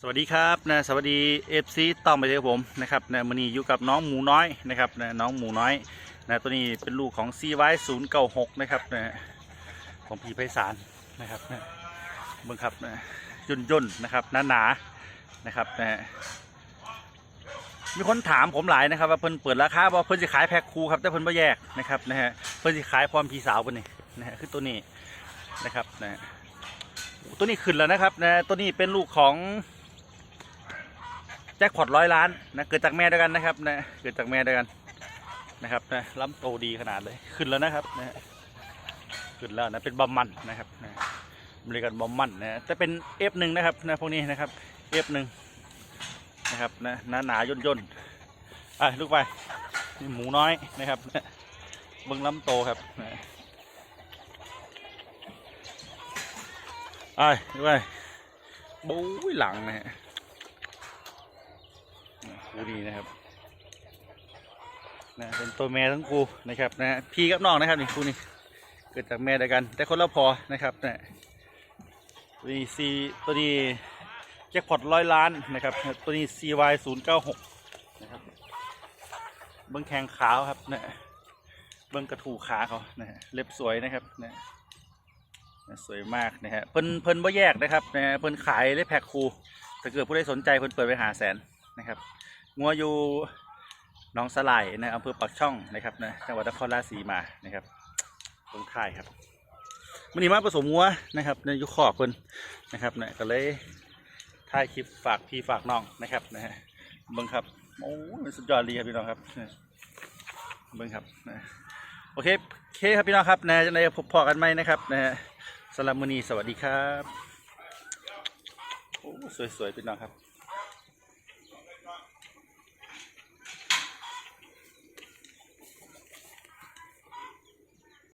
สวัสดีครับนะสวัสดีเอฟซีต้อมไปเลยผมนะครับนะมันนี้อยู่กับน้องหมูน้อยนะครับนะน้องหมูน้อยนะตัวนี้เป็นลูกของซีไว้ศูนย์เก้าหกนะครับนะของพีไพศาลนะครับนะเบิ่งครับนะย่นย่นนะครับหนาหนานะครับนะมีคนถามผมหลายนะครับว่าเพิ่นเปิดราคาบ่เพิ่นจะขายแพ็คคูครับแต่เพิ่นไม่แยกนะครับนะฮะเพิ่นจะขายพร้อมพี่สาวเพิ่นนี่นะฮะคือตัวนี้นะครับนะตัวนี้ขึ้นแล้วนะครับนะตัวนี้เป็นลูกของ แจ็คพอตร้อยล้านนะเกิดจากแม่ด้วยกันนะครับนะเกิดจากแม่ด้วยกันนะครับนะล้ำโตดีขนาดเลยขึ้นแล้วนะครับนะขึ้นแล้วนะเป็นบอมมันนะครับนะบริการบอมมันนะจะเป็น F1 นะครับนะพวกนี้นะครับ F1 นะครับนะหนาหนาย่นย่นอะลูกไปนี่หมูน้อยนะครับเบิ้งล้ำโตครับนะไอ้ลูกไปบู๊ยหลังนะฮะ คู่นี้นะครับนะเป็นตัวแม่ทั้งคู่นะครับนะพี่กับน้องนะครับนี่คู่นี้เกิดจากแม่เดียวกัน แต่คนละพอนะครับนะตัวนี้ซีตัวนี้แจ็คพอตร้อยล้านนะครับตัวนี้ CY ศูนย์เก้าหกนะครับเบิ้งแข้งขาวครับนะเบิ้งกระถูขาเขานะเล็บสวยนะครับนะสวยมากนะฮะเพิ่นเพิ่นบ่แยกนะครับนะเพิ่นขายได้แพ็คคูถ้าเกิดผู้ใดสนใจเพิ่นเปิดไปหาแสนนะครับ งัวอยู่หน้องสลายนะอำเภอปักช่องนะครับนะจังหวัดนครราชสีมานะครับตรงท้ายครับมันนี้มาผสมงัวนะครับในยุคขอบเพิ่นนะครับนะก็เลยถ่ายคลิปฝากพี่ฝากน้องนะครับนะฮะเบิ้งครับโอ้ยสุดยอดดีครับพี่น้องครับเบิ้งครับนะโอเคเคครับพี่น้องครับนะจะได้พบพอกันไหมนะครับนะฮะสำหรับมือนี้สวัสดีครับโอ้สวยๆพี่น้องครับ